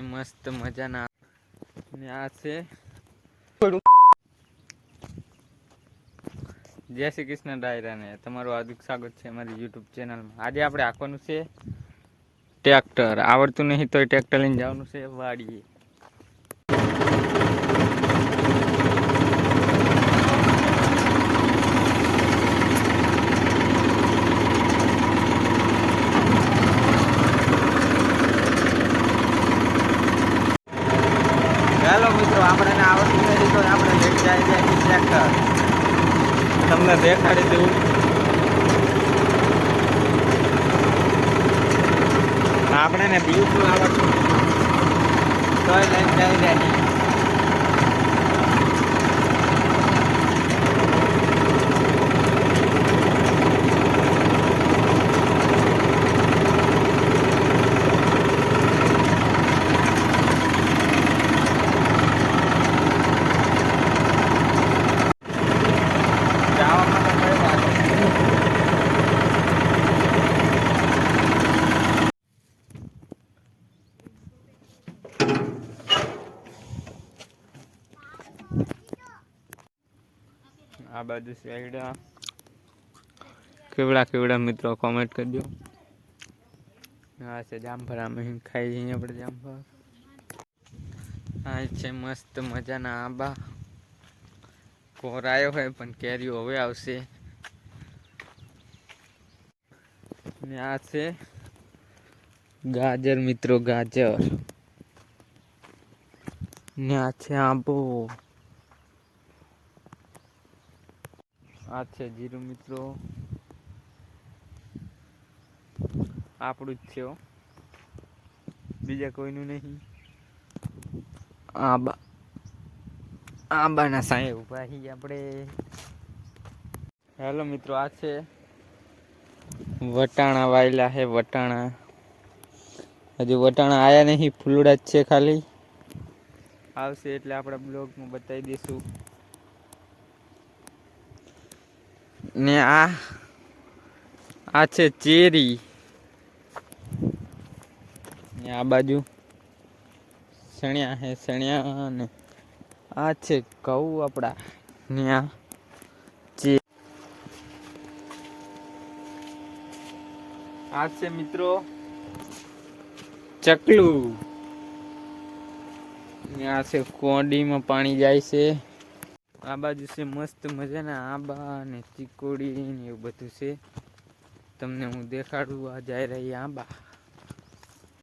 મસ્ત મજાના. ને આ છે. જય શ્રી કૃષ્ણ ડાયરાને. તમારું હાર્દિક સ્વાગત છે અમારી યુટ્યુબ ચેનલમાં. આજે આપણે આખવાનું છે ટ્રેક્ટર. આવડતું નહીં તો ટ્રેક્ટર લઈને જવાનું છે વાડીએ ચાલો મિત્રો આપણે આવડતું નથી તો આપણે લઈ જાય જાય ટ્રેક્ટર તમને દેખાડી દઉં. આપણે ને બિલકુલ આવડતું? તોય લઈને જાય આ બાજુ સાઈડ કેવડા કેવડા મિત્રો કોમેન્ટ કરજો. આ છે જામફળ, અમે ખાઈ જઈએ આપણે જામફળ. આ છે મસ્ત મજાના આંબા. કોરાયો હોય પણ કેરીઓ હવે આવશે. ને આ છે ગાજર, મિત્રો, ગાજર. ને આ છે આંબો. આ છે જીરું મિત્રો. આપણું જ છે બીજા કોઈનું નહીં. આંબા આંબાના સાહેબ ભાઈ આપણે. હેલો મિત્રો, આ છે વટાણા વાયેલા છે વટાણા. હજુ વટાણા આવ્યા નહીં, ફૂલડા જ છે ખાલી. આવશે એટલે આપણે બ્લોગમાં બતાવી દઈશું. ને આ આ છે ચેરી. ને આ બાજુ સણ્યા હે સણ્યા ને આ છે ઘઉં આપણા ને આ આ છે મિત્રો ચકલું. ને આ છે કોડીમાં પાણી જાય છે. આ બાજુ છે મસ્ત મજાના આંબા ને ચીકોડી ને એવું બધું છે. તમને હું દેખાડું આ જાય રહી આંબા.